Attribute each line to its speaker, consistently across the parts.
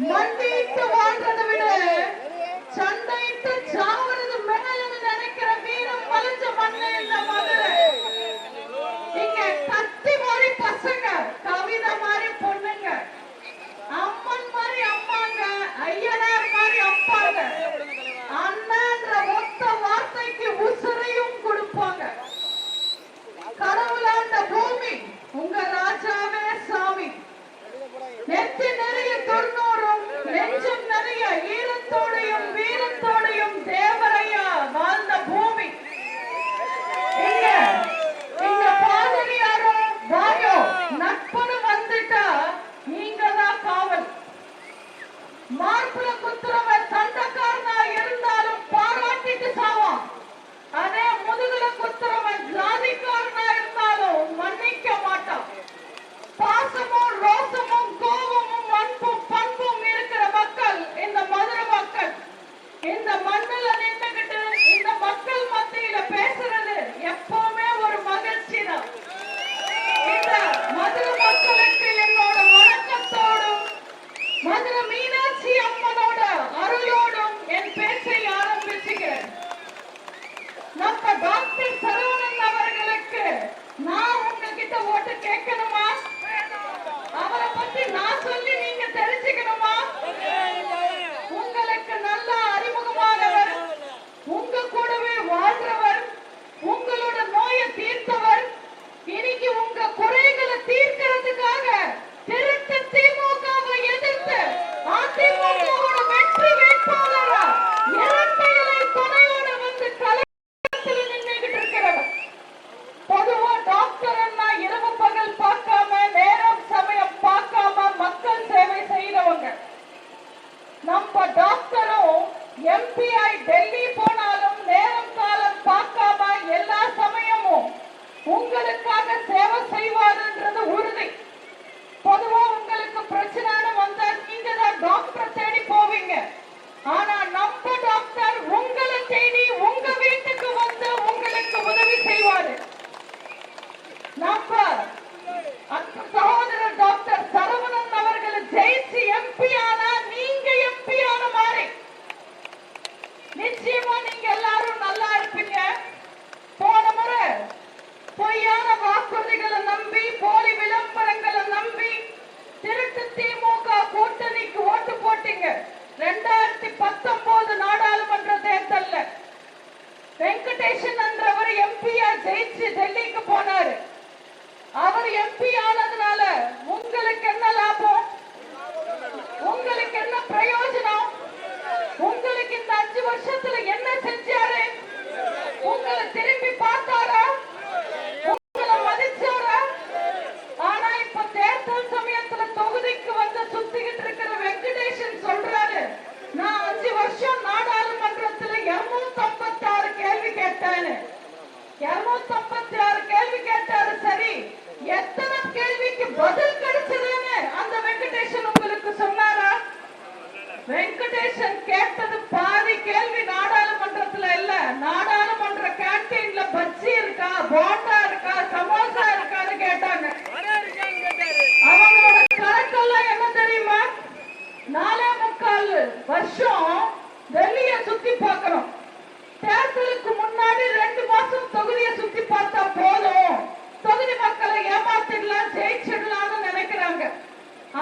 Speaker 1: Monday to Saturday. இருநூத்தி ஐம்பத்தி ஆறு கேள்வி கேட்டாரு சரி எத்தனை கேள்விக்கு பதில் கிடைச்சதுன்னு அந்த வெங்கடேசன் உங்களுக்கு சொன்னாரா? வெங்கடேசன் கேட்டது பாதி கேள்வி நாடாளுமன்றத்துல இல்ல நாடாளுமன்ற கேண்டீன்ல பஜ்ஜி இருக்கா போண்டா இருக்கா சமோசா இருக்கான்னு கேட்டாங்க. அவங்களோட கணக்கெல்லாம் என்ன தெரியுமா? நாலே முக்கால் வருஷம் டெல்லிய சுத்தி பார்க்கணும். தேர்தலுக்கு முன்னாடி ரெண்டு மாசம் தொகுதியை சுத்தி பார்த்தா போதும். தொகுதி மக்களை ஏமாத்திடலாம் ஜெயிச்சிடலாம்னு நினைக்கிறாங்க.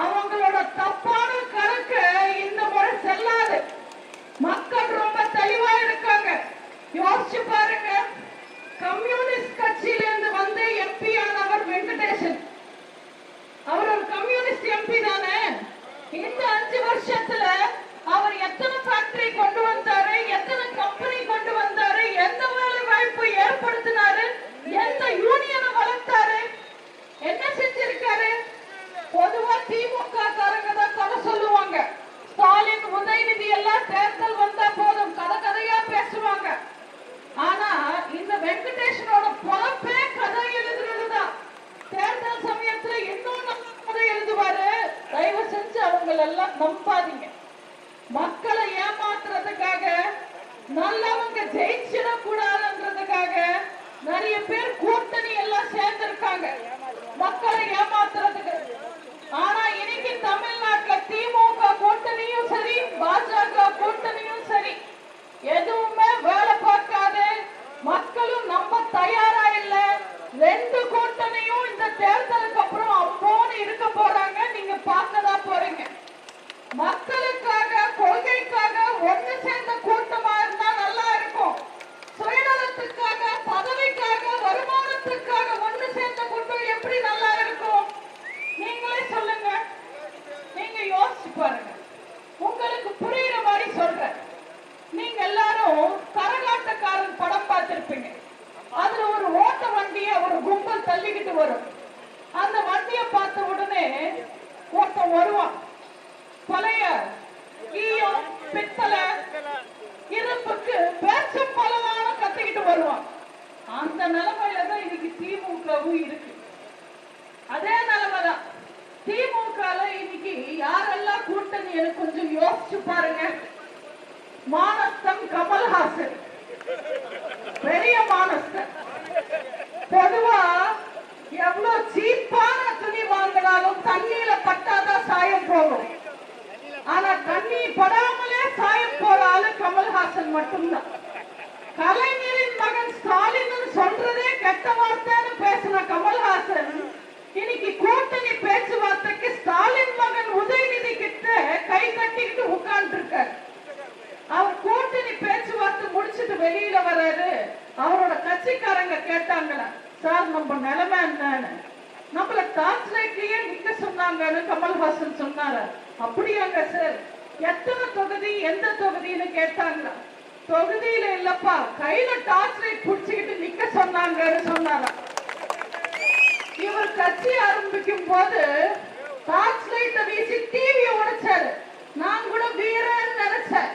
Speaker 1: அவங்களோட தப்பான கணக்கு இந்த முறை செல்லாது. மக்கள் ரொம்ப தெளிவா இருக்காங்க. யோசிச்சு பாருங்க. கம்யூனிஸ்ட் கட்சியில இருந்து வந்து எம்பி ஆனவர் வெங்கடேசன். அவர் ஒரு கம்யூனிஸ்ட் எம்பி தானே? இந்த அஞ்சு வருஷத்துல அவர் எத்தனை ஃபேக்டரி கொண்டு வந்தாரு? எத்தனை கம்பெனி கொண்டு வந்தாரு எந்த வேலை வாய்ப்பு ஏற்படுத்தினாரு எந்த யூனியனை வளர்த்தாரு? என்ன செஞ்சிருக்காரு? பொதுவா திமுக காரங்க தான் கதை சொல்லுவாங்க. ஸ்டாலின் உதயநிதி எல்லாம் தேர்தல் வந்தா போதும் கதை கதையா பேசுவாங்க. ஆனா இந்த வெங்கடேஷனோட பொழப்பே கதை எழுதுறதுதான் தேர்தல் சமயத்துல இன்னும் கதை எழுதுவாரு. தயவு செஞ்சு அவங்க எல்லாம் நம்பாதீங்க. மக்களை ஏமாத்துறதுக்காக நல்லவங்க ஜெயிச்சிட கூடாதுன்றதுக்காக நிறைய பேர் கூட்டணி எல்லாம் சேர்ந்திருக்காங்க. மக்களை ஏமாத்துறதுக்கு. ஆனா இன்னைக்கு தமிழ்நாட்டுல திமுக கூட்டணியும் சரி பாஜக கூட்டணியும் திமுகவும் இருக்கு. அதே நிலைமைதான். திமுக இன்னைக்கு யாரெல்லாம் கூட்டணி எனக்கு கொஞ்சம் யோசிச்சு பாருங்க. மானஸ்தன் கமல்ஹாசன். பெரிய மானஸ்தன். பொதுவா எவ்வளவு சீப்பான துணி வாங்கினாலும் தண்ணியில பட்டாதான் சாயம் போகும். ஆனா தண்ணி படாமலே சாயம் போற ஆளு கமல்ஹாசன் மட்டும்தான். கலைஞரின் மகன் ஸ்டாலின் சொல்றதே கெட்ட வார்த்தைன்னு பேசின கமல்ஹாசன் இன்னைக்கு கூட்டணி பேச்சுவார்த்தைக்கு ஸ்டாலின் மகன் உதயநிதி கிட்ட கை கட்டிக்கிட்டு உட்கார்ந்து இருக்காரு அவர் கூட்டணி பேச்சுவார்த்தை முடிச்சிட்டு வெளியில வர்றாரு அவரோட கட்சிக்காரங்க கேட்டாங்களா சார் நம்ம நிலைமை என்னன்னு? நம்மள டார்ச்லைட்லயே நிக்க சொன்னாங்கன்னு கமல்ஹாசன் சொன்னாரு. அப்படியாங்க சார். எத்தனை தொகுதி எந்த தொகுதின்னு கேட்டாங்களா? தொகுதியில இல்லப்பா கையில டார்ச் லைட் புடிச்சுக்கிட்டு நிக்க சொன்னாங்கன்னு சொன்னாராம். இவர் கட்சி ஆரம்பிக்கும் போது டார்ச் லைட்ட வீசி டிவியை உடைச்சாரு. நான் கூட வீரன்னு நினைச்சேன்.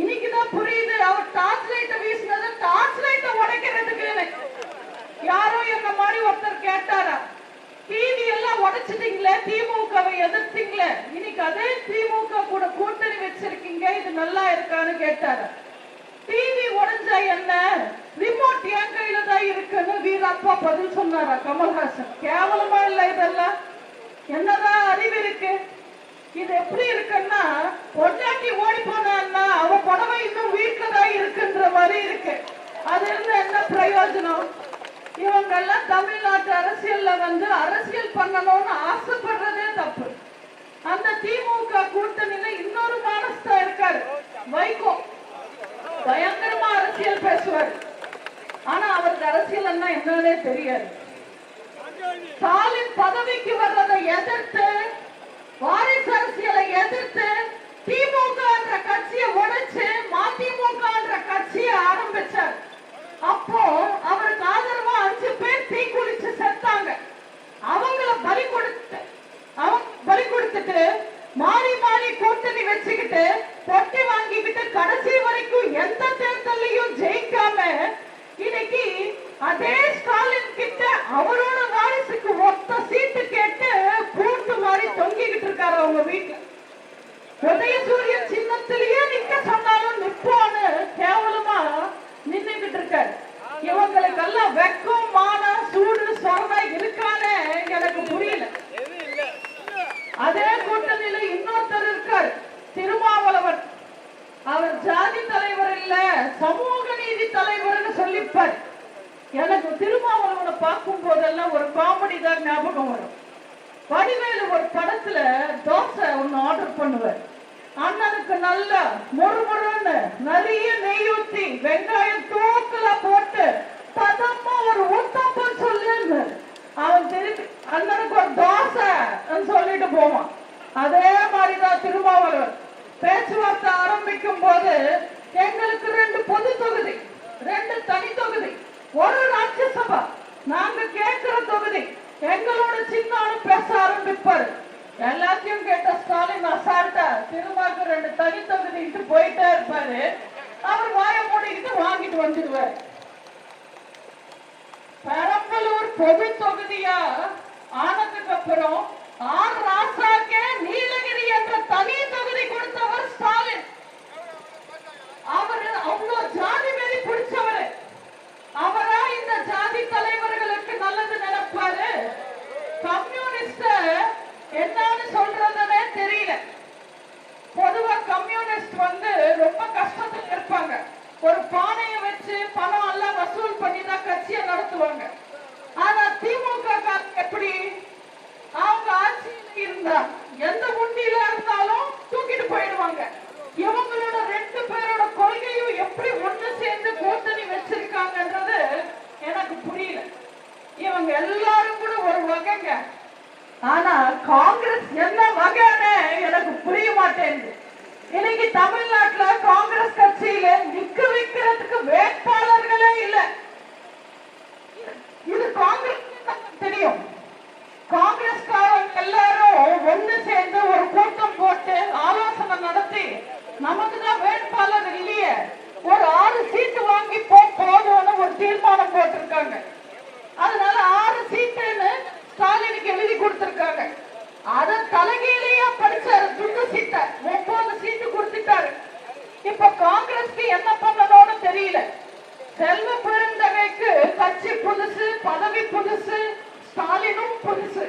Speaker 1: இன்னைக்குதான் புரியுது அவர் டார்ச் லைட்ட வீசினது டார்ச் லைட்ட உடைக்கிறதுக்கு யாரோ என்ன மாதிரி ஒருத்தர் கேட்டாரா டிவி எல்லாம் உடைச்சிட்டீங்களே திமுகவை எதிர்த்தீங்களே? இன்னைக்கு அதே திமுக கூட கூட்டணி வச்சிருக்கீங்க இது நல்லா இருக்கான்னு கேட்டாரு டிவி உடஞ்சா என்ன? ரிமோட் என் கையில தான் இருக்குன்னு வீரப்பா பதில் சொன்னாரா கமல்ஹாசன். கேவலமா இல்ல இதெல்லாம்? என்னதான் அறிவு இருக்கு? இது எப்படி இருக்குன்னா பொண்டாட்டி ஓடி போனான்னா அவ புடவை இன்னும் வீட்டுல தான் இருக்குன்ற மாதிரி இருக்கு. அது இருந்து என்ன பிரயோஜனம்? இவங்க எல்லாம் தமிழ்நாட்டு அரசியல்ல வந்து அரசியல் பண்ணணும்னு ஆசைப்படுறதே தப்பு. அந்த திமுக கூட்டணியில இன்னொரு மானஸ்தா இருக்காரு வைகோ. பயங்கரமா அரசியல் பேசுவார். ஆனா அவருக்கு அரசியல் என்னன்னே தெரியாது. ஸ்டாலின் பதவிக்கு வர்றதை எதிர்த்து வாரிசு அரசியலை எதிர்த்து திமுக என்ற கட்சியை உடைச்சு மதிமுக என்ற கட்சியை ஆரம்பிச்சார். அப்போ அவருக்கு ஆதரவா அஞ்சு பேர் தீக்குளிச்சு செத்தாங்க. அவங்கள பலி கொடுத்து அவங்க பலி கொடுத்துட்டு மாறி மாறி கூட்டணி வச்சுக்கிட்டு பொட்டி வாங்கிக்கிட்டு கடைசி வரைக்கும் எந்த தேர்தலையும் ஜெயிக்காம இன்னைக்கு அதே ஸ்டாலின் கிட்ட அவரோட வாரிசுக்கு ஒத்த சீட்டு கேட்டு கூட்டு மாதிரி தொங்கிக்கிட்டு இருக்காரு அவங்க வீட்டுல உதயசூரியன் சின்னத்திலேயே நிக்க சொன்னாலும் நிப்போன்னு கேவலமா நின்னுகிட்டு இருக்காரு இவங்களுக்கெல்லாம் வெக்கம் மானம் சூடு சொரணை இருக்கானே எனக்கு புரியல அதே கூட்டணியில இன்னொருத்தர் இருக்கார் திருமாவளவன் அவர் ஜாதி தலைவர் இல்ல சமூக நீதி தலைவர்னு சொல்லிப்பார் எனக்கு திருமாவளவனை பார்க்கும் போதெல்லாம் ஒரு காமெடி தான் ஞாபகம் வரும் வடிவேலு ஒரு படத்துல தோசை ஒண்ணு ஆர்டர் பண்ணுவார் அண்ணனுக்கு நல்ல மொறுமொறுன்னு நிறைய நெய் ஊத்தி வெங்காயம் தூக்கல போட்டு பதமா ஒரு ஊத்தப்பம் சொல்லுன்னு அவன் திருப்பி அண்ணனுக்கு ஒரு தோசை சொல்லிட்டு போவான் அதே மாதிரிதான் திருமாவளவன் பேச்சுவார்த்தை ஆரம்பிக்கும் போது எங்களுக்கு ரெண்டு பொது தொகுதி ரெண்டு தனி தொகுதி ஒரு ராஜ்யசபா. நாங்க கேட்கிற தொகுதி எங்களோட சின்னாலும் பேச ஆரம்பிப்பாரு. எல்லாத்தையும் கேட்ட ஸ்டாலின் அசால்ட்டா திருமாக்கு ரெண்டு தனி தொகுதிட்டு போயிட்டே இருப்பாரு. அவர் வாய மூடிக்கிட்டு வாங்கிட்டு வந்துடுவார். பெரம்பலூர் பொது தொகுதியா? ஆனதுக்கு அப்புறம் ஆர் ராசாக்கே நீலகிரி என்ற தனி தொகுதி கொடுத்தவர் ஸ்டாலின். அவரு அவ்வளவு ஜாதி வெறி பிடிச்சவரு. அவரா இந்த ஜாதி தலைவர்களுக்கு நல்லது நினைப்பாரு கம்யூனிஸ்ட என்னன்னு சொல்றதுன்னே தெரியல. பொதுவா கம்யூனிஸ்ட் வந்து ரொம்ப கஷ்டத்துல இருப்பாங்க. ஒரு பானையை வச்சு பணம் எல்லாம் வசூல் பண்ணி தான் கட்சியை நடத்துவாங்க ஆனா திமுக காரங்க எப்படி அவங்க ஆட்சியில இருந்தா எந்த உண்டியில இருந்தாலும் தூக்கிட்டு போயிடுவாங்க இவங்களோட ரெண்டு பேரோட கொள்கையும் எப்படி ஒண்ணு சேர்ந்து கூட்டணி வச்சிருக்காங்கன்றது எனக்கு புரியல இவங்க எல்லாரும் கூட ஒரு வகைங்க ஆனா காங்கிரஸ் என்ன வகைன்னு எனக்கு புரிய மாட்டேங்குது சேர்ந்து இன்னைக்கு தமிழ்நாட்டுல காங்கிரஸ் கட்சியில நிக்க வைக்கிறதுக்கு வேட்பாளர்களே இல்ல இது காங்கிரஸ் தெரியும் காங்கிரஸ்காரங்க எல்லாரும் ஒண்ணு சேர்ந்து ஒரு கூட்டம் போட்டு ஆலோசனை நடத்தி நமக்கு தான் வேட்பாளர் இல்லையே ஒரு ஆறு சீட்டு வாங்கி போ போதும்னு ஒரு தீர்மானம் போட்டிருக்காங்க அதனால ஆறு சீட்டுன்னு எழுதி கொடுத்திருக்காங்க. அத தலைகீழையா படிச்சாரு துண்டு சீட்டை முப்பது சீட்டு கொடுத்துட்டாரு. இப்ப காங்கிரஸ்க்கு என்ன பண்ணணும்னு தெரியல. செல்வ பெருந்தகைக்கு கட்சி புதுசு பதவி புதுசு ஸ்டாலினும் புதுசு.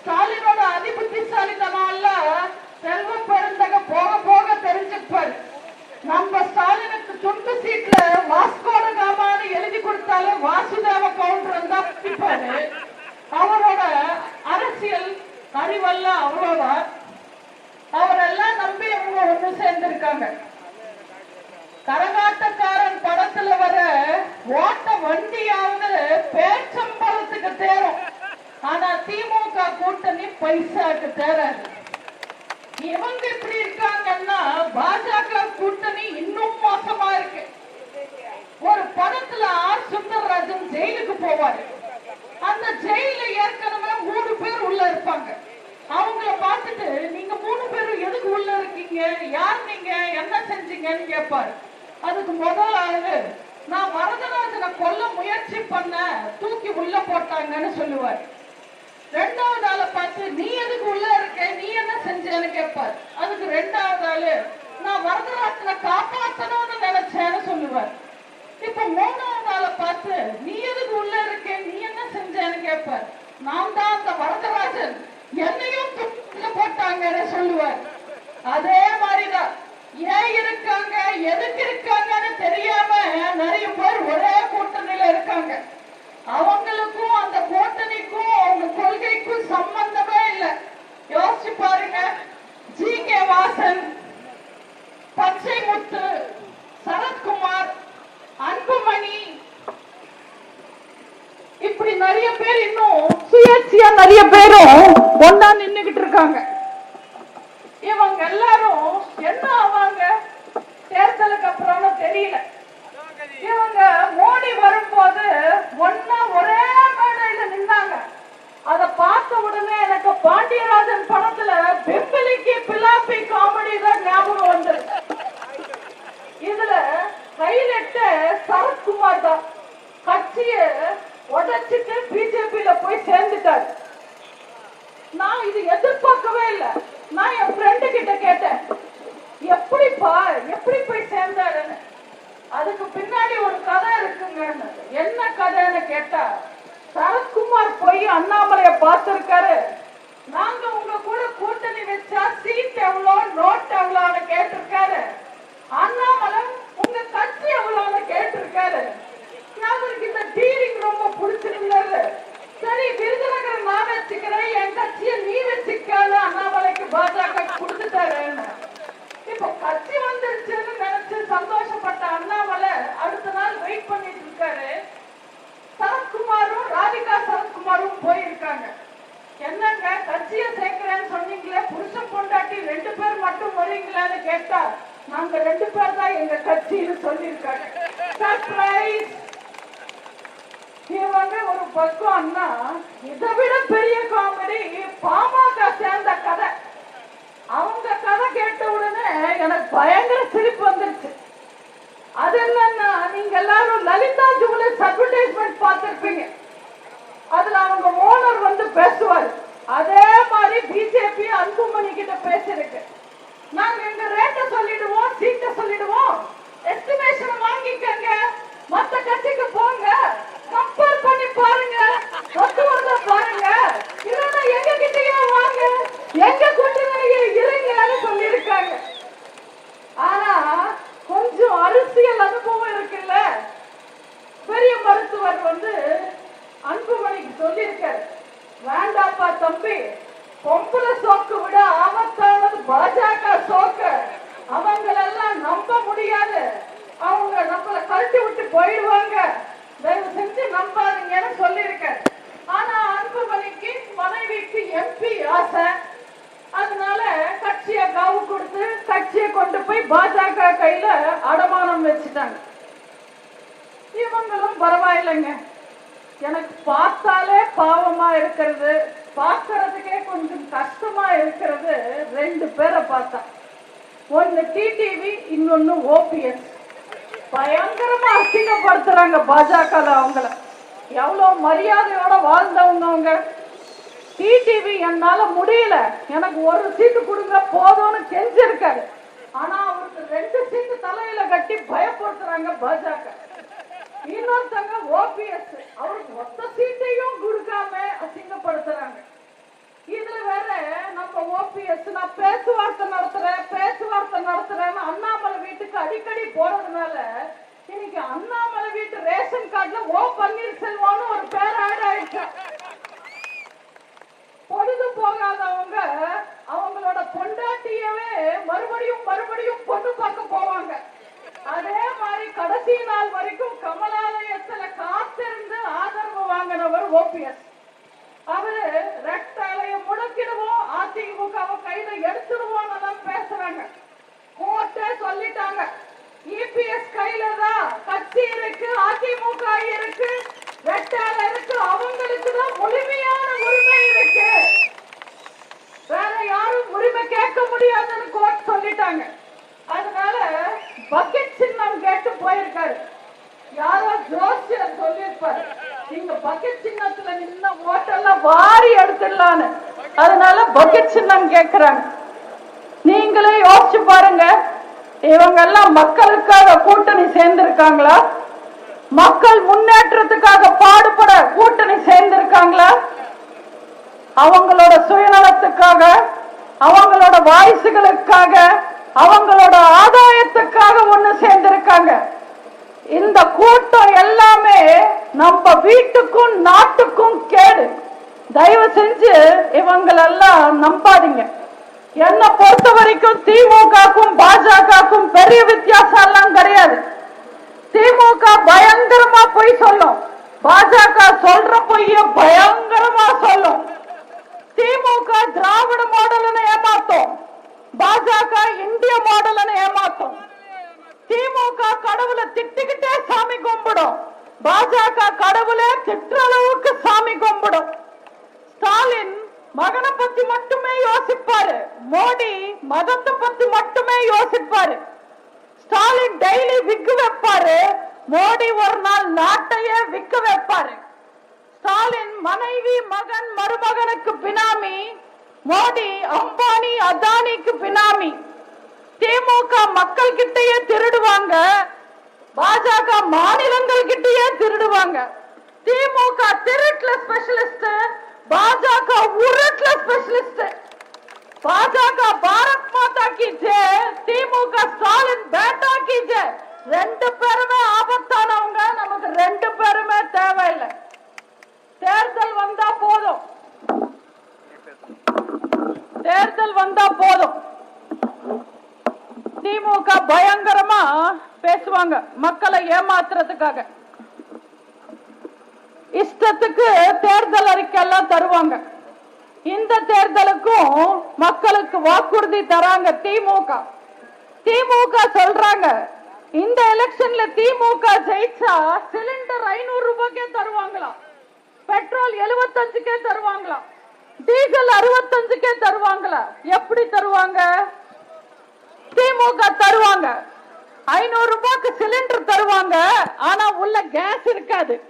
Speaker 1: ஸ்டாலினோட அதிபுத்திசாலித்தனால செல்வ பெருந்தகை போக போக தெரிஞ்சுப்பாரு நம்ம ஸ்டாலினுக்கு துண்டு சீட்ல வாஸ்கோட காமான்னு எழுதி கொடுத்தாலும் வாசுதேவ கவுண்டர் தான் பிடிப்பாரு. அவரோட அரசியல் அறிவெல்லாம் அவ்வளவுதான் அவரெல்லாம் நம்பி அவங்க ஒண்ணு சேர்ந்திருக்காங்க. கரகாட்டக்காரன் படத்துல வர ஓட்ட வண்டியாவது பேச்சம்பளத்துக்கு தேரும். ஆனா திமுக கூட்டணி பைசாக்கு தேராது. இவங்க இப்படி இருக்காங்கன்னா பாஜக கூட்டணி இன்னும் மோசமா இருக்கு. ஒரு படத்துல ஆர் சுந்தரராஜன் ஜெயிலுக்கு போவாரு அந்த ஜெயில ஏற்கனவே மூணு பேர் உள்ள இருப்பாங்க அவங்கள பார்த்துட்டு நீங்க மூணு பேரும் எதுக்கு உள்ள இருக்கீங்க? யார் நீங்க? என்ன செஞ்சீங்கன்னு கேட்பாரு அதுக்கு முதல் ஆளு நான் வரதராஜனை கொல்ல முயற்சி பண்ண தூக்கி உள்ள போட்டாங்கன்னு சொல்லுவார். ரெண்டாவது ஆளை பார்த்து நீ எதுக்கு உள்ள இருக்க? நீ என்ன செஞ்சேன்னு கேட்பார் அதுக்கு ரெண்டாவது ஆளு நான் வரதராஜனை காப்பாத்தணும்னு நினைச்சேன்னு சொல்லுவார். இப்ப மூணாவது ஆளை பார்த்து நீ எதுக்கு உள்ள இருக்க? நீ என்ன செஞ்சேன்னு கேட்பார் நான் தான் அந்த வரதராஜன். என்னையும் போட்டாங்கன்னு சொல்லுவார். அதே மாதிரிதான். ஏன் இருக்காங்க? எதுக்கு இருக்காங்கன்னு தெரியாம நிறைய பேர் ஒரே கூட்டணியில அவங்களுக்கும் அந்த கூட்டணிக்கும் அவங்க கொள்கைக்கும் சம்பந்தமே இல்லை யோசிச்சு பாருங்க ஜி கே வாசன் பச்சை முத்து சரத்குமார் அன்புமணி இப்படி நிறைய பேர் இன்னும் சுயேட்சையா நிறைய பேரும் ஒன்னா நின்னுகிட்டு இருக்காங்க இவங்க எல்லாரும் என்ன ஆவாங்க தேர்தலுக்கு அப்புறம்னு தெரியல இவங்க மோடி வரும்போது ஒன்னா ஒரே மேடையில நின்னாங்க அத பார்த்த உடனே எனக்கு பாண்டியராஜன் படத்துல பிம்பிலிக்கு பிலாப்பி காமெடி தான் ஞாபகம் வந்தது இதுல ஹைலைட் சரத்குமார் தான் கட்சிய உடைச்சிட்டு பிஜேபியில போய் சேர்ந்துட்டாரு நான் இது எதிர்பார்க்கவே இல்லை. நான் என் ஃப்ரெண்டு கிட்ட கேட்டேன் எப்படிப்பா எப்படி போய் சேர்ந்தாருன்னு அதுக்கு பின்னாடி ஒரு கதை இருக்குங்கன்னு. என்ன கதைன்னு கேட்டா சரத்குமார் போய் அண்ணாமலைய பார்த்திருக்காரு. நாங்க உங்க கூட கூட்டணி வச்சா சீட் எவ்வளோ நோட் எவ்வளோன்னு கேட்டிருக்காரு. அண்ணாமலை உங்க கட்சி எவ்வளோன்னு கேட்டிருக்காரு. அவருக்கு இந்த டீலிங் ரொம்ப பிடிச்சிருந்தாரு சரி விருதுநகர் நான் வச்சுக்கிறேன் என் கட்சியை நீ வச்சுக்காத அண்ணாமலைக்கு பாஜக கொடுத்துட்டாருன்னு. இப்போ கட்சி வந்துருச்சுன்னு நினைச்சு சந்தோஷப்பட்ட அண்ணாமலை அடுத்த நாள் வெயிட் பண்ணிட்டு இருக்காரு. சரத்குமாரும் ராதிகா சரத்குமாரும் போயிருக்காங்க. என்னங்க கட்சியை சேர்க்கிறேன்னு சொன்னீங்களே புருஷன் பொண்டாட்டி ரெண்டு பேர் மட்டும் வரீங்களான்னு கேட்டா நாங்க ரெண்டு பேர் தான் எங்க கட்சின்னு சொல்லியிருக்காங்க. சர்ப்ரைஸ் இவங்க ஒரு பக்கம்னா இதை விட பெரிய காமெடி பாமக சேர்ந்த கதை. அவங்க கதை கேட்ட உடனே எனக்கு பயங்கர சிரிப்பு வந்துருச்சு. அது என்னன்னா நீங்க எல்லாரும் லலிதா ஜுவலர்ஸ் அட்வர்டைஸ்மெண்ட் பார்த்திருப்பீங்க. அதுல அவங்க ஓனர் வந்து பேசுவார். அதே மாதிரி பிஜேபி அன்புமணி கிட்ட பேசிருக்கு நாங்க எங்க ரேட்டை சொல்லிடுவோம் சீட்டை சொல்லிடுவோம். எஸ்டிமேஷன் வாங்கிக்கங்க. மத்த கட்சிக்கு போங்க. கம்பேர் பண்ணி பாருங்க. ஒத்து வருதா பாருங்க. இல்லைன்னா எங்க கிட்டயே வாங்க. எங்க கூட்டணியே இருங்கன்னு சொல்லியிருக்காங்க. ஆனா கொஞ்சம் அரசியல் அனுபவம் இருக்குல்ல? பெரிய மருத்துவர் வந்து அன்புமணிக்கு சொல்லியிருக்காரு. வேண்டாப்பா தம்பி பொம்பளை சோக்கு விட ஆபத்தானது பாஜக சோக்கு. அவங்களெல்லாம் நம்ப முடியாது. அவங்க நம்மளை கழட்டி விட்டு போயிடுவாங்க. தயவு செஞ்சு நம்பாதீங்கன்னு சொல்லியிருக்காரு. ஆனா அன்புமணிக்கு மனைவிக்கு எம்பி ஆசை. அதனால கட்சியை காவு கொடுத்து கட்சியை கொண்டு போய் பாஜக கையில அடமானம் வச்சுட்டாங்க. இவங்களும் பரவாயில்லைங்க. எனக்கு பார்த்தாலே பாவமா இருக்கிறது. பார்க்கறதுக்கே கொஞ்சம் கஷ்டமா இருக்கிறது. ரெண்டு பேரை பார்த்தா. ஒன்னு டிடிவி இன்னொன்னு ஓபிஎஸ் பயங்கரமா அசிங்கப்படுத்துறாங்க பாஜக அவங்கள. எவ்வளோ மரியாதையோட வாழ்ந்தவங்க அவங்க. டிடிவி என்னால முடியல. எனக்கு ஒரு சீட்டு கொடுங்க போதும்னு கெஞ்சிருக்காரு. ஆனா அவருக்கு ரெண்டு சீட்டு தலையில கட்டி பயப்படுத்துறாங்க பாஜக. இன்னொருத்தங்க ஓபிஎஸ். அவருக்கு மொத்த சீட்டையும் கொடுக்காம அசிங்கப்படுத்துறாங்க. இதுல வேற நம்ம ஓபிஎஸ் நான் பேச்சுவார்த்தை நடத்துறேன் பேச்சுவார்த்தை நடத்துறேன்னு அண்ணாமலை வீட்டுக்கு அடிக்கடி போறதுனால இன்னைக்கு அண்ணாமலை வீட்டு ரேஷன் கார்டுல ஓ பன்னீர்செல்வம்னு ஒரு பேர் ஆட் ஆயிடுச்சு. பொழுது போகாதவங்க அவங்களோட பொண்டாட்டியவே மறுபடியும் மறுபடியும் பொண்ணு பார்க்க போவாங்க. அதே மாதிரி கடைசி நாள் வரைக்கும் கமலாலயத்துல காத்திருந்து ஆதரவு வாங்கினவர் ஓபிஎஸ் அவரு ரெட்டாலைய முடக்கிடுவோம் அதிமுகவை கையில எடுத்துடுவோம் பேசுறாங்க. கோர்ட்டே சொல்லிட்டாங்க. இபிஎஸ் கையில தான் கட்சி இருக்கு அதிமுக இருக்கு ரெட்டால இருக்கு அவங்களுக்கு தான் முழுமையான உரிமை இருக்கு வேற யாரும் உரிமை கேட்க முடியாதுன்னு கோர்ட் சொல்லிட்டாங்க அதனால பக்கெட் சின்னம் கேட்டு போயிருக்காரு யாரோ ஜோசியர் சொல்லியிருப்பாரு நீங்க பக்கெட் சின்னத்துல நின்ன ஓட்டெல்லாம் வாரி எடுத்துடலான்னு அதனால பக்கெட் சின்னம் கேக்குறாங்க நீங்களே யோசிச்சு பாருங்க இவங்க எல்லாம் மக்களுக்காக கூட்டணி இருக்காங்களா? மக்கள் முன்னேற்றத்துக்காக பாடுபட கூட்டணி சேர்ந்திருக்காங்களா? அவங்களோட சுயநலத்துக்காக அவங்களோட வாய்ஸுகளுக்காக அவங்களோட ஆதாயத்துக்காக ஒண்ணு சேர்ந்திருக்காங்க. இந்த கூட்டம் எல்லாமே நம்ம வீட்டுக்கும் நாட்டுக்கும் கேடு. தயவு செஞ்சு இவங்களெல்லாம் நம்பாதீங்க. என்ன பொறுத்த வரைக்கும் திமுகக்கும் பாஜகக்கும் பெரிய வித்தியாசம் எல்லாம் கிடையாது. திமுக பயங்கரமா பொய் சொல்லும் பாஜக சொல்ற பொய்ய பயங்கரமா சொல்லும் திமுக திராவிட மாடல்னு ஏமாத்தும் பாஜக இந்திய மாடல்னு ஏமாத்தும் திமுக கடவுளை திட்டிக்கிட்டே சாமி கும்பிடும் பாஜக கடவுளே திட்டுற அளவுக்கு சாமி கும்பிடும் ஸ்டாலின் மகனை பத்தி மட்டுமே யோசிப்பாரு மோடி மதத்தை பத்தி மட்டுமே யோசிப்பாரு ஸ்டாலின் டெய்லி விக்கு வைப்பாரு. மோடி ஒரு நாள் நாட்டையே விக்க வைப்பாரு. ஸ்டாலின் மனைவி மகன் மருமகனுக்கு பினாமி. மோடி அம்பானி அதானிக்கு பினாமி. திமுக மக்கள் கிட்டயே திருடுவாங்க. பாஜக மாநிலங்கள் கிட்டயே திருடுவாங்க. திமுக திருட்டுல ஸ்பெஷலிஸ்ட் பாஜக உருட்டுல ஸ்பெஷலிஸ்ட் பாஜக பாரத் மாதா கி திமுக ஸ்டாலின் பேட்டா கி ரெண்டு பேருமே ஆபத்தானவங்க. நமக்கு ரெண்டு பேருமே தேவையில்லை. தேர்தல் வந்தா போதும். தேர்தல் வந்தா போதும். திமுக பயங்கரமா பேசுவாங்க. மக்களை ஏமாத்துறதுக்காக. இஷ்டத்துக்கு தேர்தல் அறிக்கை எல்லாம் தருவாங்க. இந்த தேர்தலுக்கும் மக்களுக்கு வாக்குறுதி தராங்க திமுக. திமுக சொல்றாங்க இந்த எலெக்ஷன்ல திமுக ஜெயிச்சா சிலிண்டர் ஐநூறு ரூபாய்க்கே தருவாங்களாம். பெட்ரோல் எழுபத்தஞ்சுக்கே தருவாங்களாம். டீசல் அறுபத்தஞ்சுக்கே தருவாங்களா எப்படி தருவாங்க? திமுக தருவாங்க. ஐநூறு ரூபாய்க்கு சிலிண்டர் தருவாங்க. ஆனா உள்ள கேஸ் இருக்காது.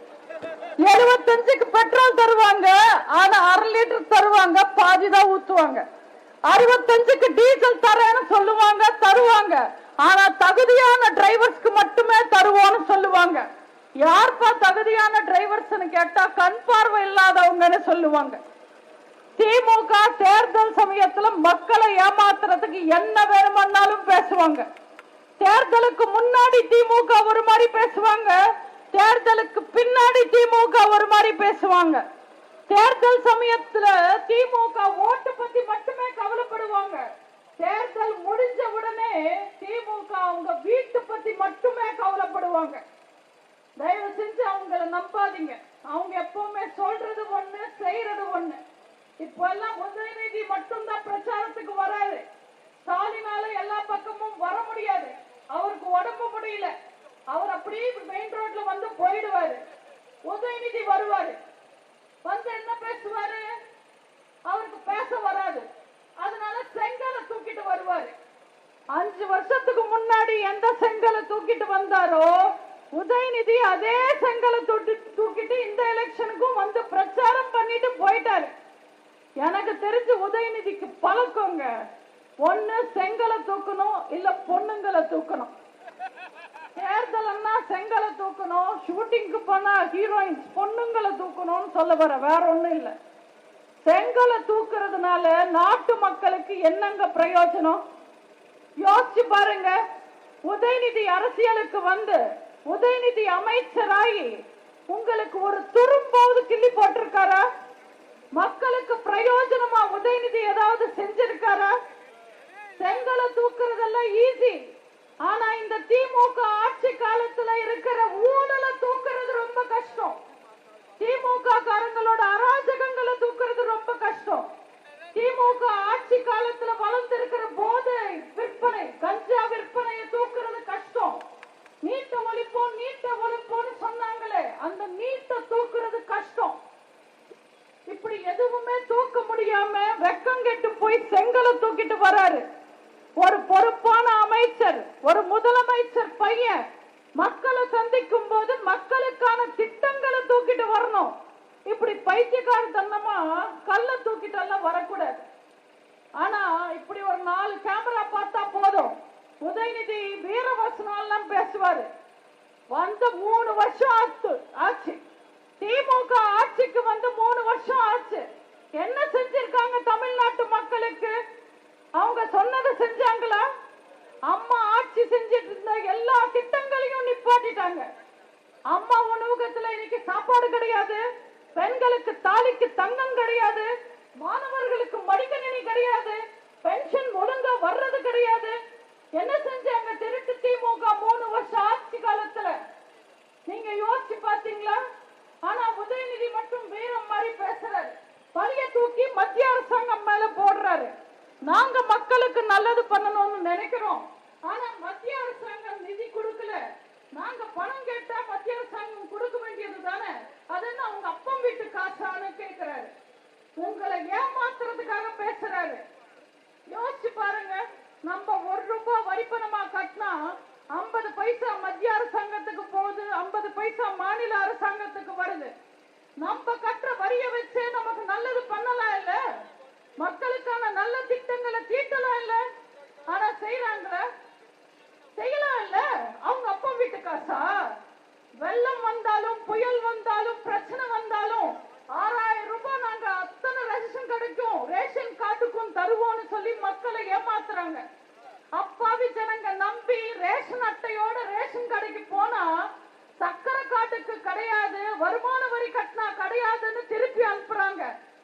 Speaker 1: எழுபத்தஞ்சுக்கு பெட்ரோல் தருவாங்க. ஆனா அரை லிட்டர் தருவாங்க. பாதி தான் ஊத்துவாங்க. அறுபத்தஞ்சுக்கு டீசல் தரேன்னு சொல்லுவாங்க தருவாங்க. ஆனா தகுதியான டிரைவர்ஸ்க்கு மட்டுமே தருவோம்னு சொல்லுவாங்க. யார்ப்பா தகுதியான டிரைவர்ஸ்னு கேட்டா கண் பார்வை இல்லாதவங்கன்னு சொல்லுவாங்க. திமுக தேர்தல் சமயத்துல மக்களை ஏமாத்துறதுக்கு என்ன வேணுமானாலும் பேசுவாங்க. தேர்தலுக்கு முன்னாடி திமுக ஒரு மாதிரி பேசுவாங்க. தேர்தலுக்கு பின்னாடி திமுக ஒரு மாதிரி பேசுவாங்க. தேர்தல் சமயத்துல திமுக ஓட்டு பத்தி மட்டுமே கவலைப்படுவாங்க. தேர்தல் முடிஞ்ச உடனே திமுக அவங்க வீட்டு பத்தி மட்டுமே கவலைப்படுவாங்க. தயவு செஞ்சு அவங்கள நம்பாதீங்க. அவங்க எப்பவுமே சொல்றது ஒண்ணு செய்யறது ஒண்ணு. இப்ப எல்லாம் உதயநிதி மட்டும்தான் பிரச்சாரத்துக்கு வராது. ஸ்டாலினால எல்லா பக்கமும் வர முடியாது. அவருக்கு உடம்பு முடியல. அவர் அப்படியே மெயின் ரோட்ல வந்து போயிடுவாரு. உதயநிதி வருவாரு. வந்து என்ன பேசுவாரு? அவருக்கு பேச வராது. அதனால செங்கலை தூக்கிட்டு வருவாரு. அஞ்சு வருஷத்துக்கு முன்னாடி எந்த செங்கலை தூக்கிட்டு வந்தாரோ உதயநிதி அதே செங்கலை தூக்கி தூக்கிட்டு இந்த எலெக்ஷனுக்கும் வந்து பிரச்சாரம் பண்ணிட்டு போயிட்டாரு. எனக்கு தெரிஞ்சு உதயநிதிக்கு பழக்கங்க. ஒண்ணு செங்கலை தூக்கணும் இல்ல பொண்ணுங்களை தூக்கணும். செங்கலை தூக்கணும் ஷூட்டிங்க்கு போனா ஹீரோயின்ஸ் பொண்ணுங்களை தூக்கணும்னு சொல்ல வர வேற ஒன்றும் இல்லை. செங்கலை தூக்குறதுனால நாட்டு மக்களுக்கு என்னங்க பிரயோஜனம்? யோசிச்சு பாருங்க. உதயநிதி அரசியலுக்கு வந்து உதயநிதி அமைச்சராகி உங்களுக்கு ஒரு துரும்பாவது கிள்ளி போட்டிருக்காரா? மக்களுக்கு பிரயோஜனமா உதயநிதி ஏதாவது செஞ்சிருக்காரா? செங்கலை தூக்குறதெல்லாம் ஈஸி ஆனா இந்த திமுக ஆட்சி காலத்துல இருக்கிற ஊழலை தூக்குறது ரொம்ப கஷ்டம். திமுக காரங்களோட அராஜகங்களை தூக்குறது ரொம்ப கஷ்டம். திமுக ஆட்சி காலத்துல வளர்ந்திருக்கிற போதை விற்பனை கஞ்சா விற்பனையை தூக்குறது கஷ்டம். நீட்ட ஒழிப்போம் நீட்ட ஒழிப்போம்னு சொன்னாங்களே அந்த நீட்ட தூக்குறது கஷ்டம். இப்படி எதுவுமே தூக்க முடியாம வெக்கம் கெட்டு போய் செங்கலை தூக்கிட்டு வராரு. ஒரு பொறுப்பான அமைச்சர் ஒரு முதலமைச்சர் பையன் மக்களை சந்திக்கும் போது மக்களுக்கான திட்டங்களை தூக்கிட்டு வரணும். இப்படி பைத்தியக்காரத்தனமா கல்ல தூக்கிட்டு எல்லாம் வரக்கூடாது. ஆனா இப்படி ஒரு நாலு கேமரா பார்த்தா போதும். உதயநிதி வீரவசனம் எல்லாம் பேசுவாரு. வந்து மூணு வருஷம் ஆச்சு ஆச்சு. திமுக ஆட்சிக்கு வந்து மூணு வருஷம் ஆச்சு. என்ன செஞ்சிருக்காங்க தமிழ்நாட்டு மக்களுக்கு? அவங்க சொன்னதை செஞ்சாங்களா? அம்மா ஆட்சி செஞ்சிட்டு இருந்த எல்லா திட்டங்களையும் நிப்பாட்டிட்டாங்க. அம்மா உணவகத்துல இன்னைக்கு சாப்பாடு கிடையாது. பெண்களுக்கு தாலிக்கு தங்கம் கிடையாது. மாணவர்களுக்கு மடிக்கணினி கிடையாது பென்ஷன் ஒழுங்கா வர்றது கிடையாது என்ன செஞ்சாங்க திருட்டு திமுக மூணு வருஷம் ஆட்சி காலத்துல நீங்க யோசிச்சு பாத்தீங்களா ஆனா உதயநிதி மட்டும் வீரம் மாதிரி பேசுறாரு பழைய தூக்கி மத்திய அரசாங்கம் மேல போடுறாரு நாங்க மக்களுக்கு நல்லது பண்ணணும்னு நினைக்கிறோம் ஆனா மத்திய அரசாங்கம் நிதி கொடுக்கல நாங்க பணம் கேட்டா மத்திய அரசாங்கம் கொடுக்க வேண்டியது தானே அது என்ன அவங்க அப்பம் வீட்டு காசான்னு கேக்குறாரு உங்களை ஏமாத்துறதுக்காக பேசுறாரு யோசிச்சு பாருங்க நம்ம ஒரு ரூபாய் வரிப்பணமா கட்டினா ஐம்பது பைசா மத்திய அரசாங்கத்துக்கு போகுது ஐம்பது பைசா மாநில அரசாங்கத்துக்கு வருது நம்ம கட்டுற வரிய வச்சே நமக்கு நல்லது பண்ணலாம் இல்ல மக்களுக்கான நல்ல திட்டங்களை தீட்டலாம் இல்ல ஆனா செய்யறாங்களா செய்யலாம் இல்ல அவங்க அப்பா வீட்டு காசா வெள்ளம் வந்தாலும் புயல் வந்தாலும் பிரச்சனை வந்தாலும் ஆறாயிரம் ரூபாய் நாங்க அத்தனை ரேஷன் கிடைக்கும் ரேஷன் கார்டுக்கும் தருவோம்னு சொல்லி மக்களை ஏமாத்துறாங்க. அப்பாவி ஜனங்க நம்பி ரேஷன் அட்டையோட ரேஷன் கடைக்கு போனா சக்கரை காட்டுக்கு கிடையாது வருமான வரி கட்டினா கிடையாதுன்னு திருப்பி அனுப்புறாங்க.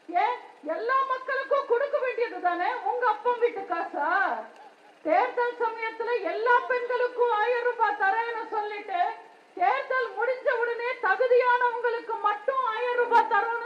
Speaker 1: ஏன்? எல்லா மக்களுக்கும் கொடுக்க வேண்டியது தானே? உங்க அப்பா வீட்டு காசா? தேர்தல் சமயத்துல எல்லா பெண்களுக்கும் ஆயிரம் ரூபாய் தரேன்னு சொல்லிட்டு தேர்தல் முடிஞ்ச உடனே தகுதியானவங்களுக்கு மட்டும் ஆயிரம் ரூபாய் தரணும்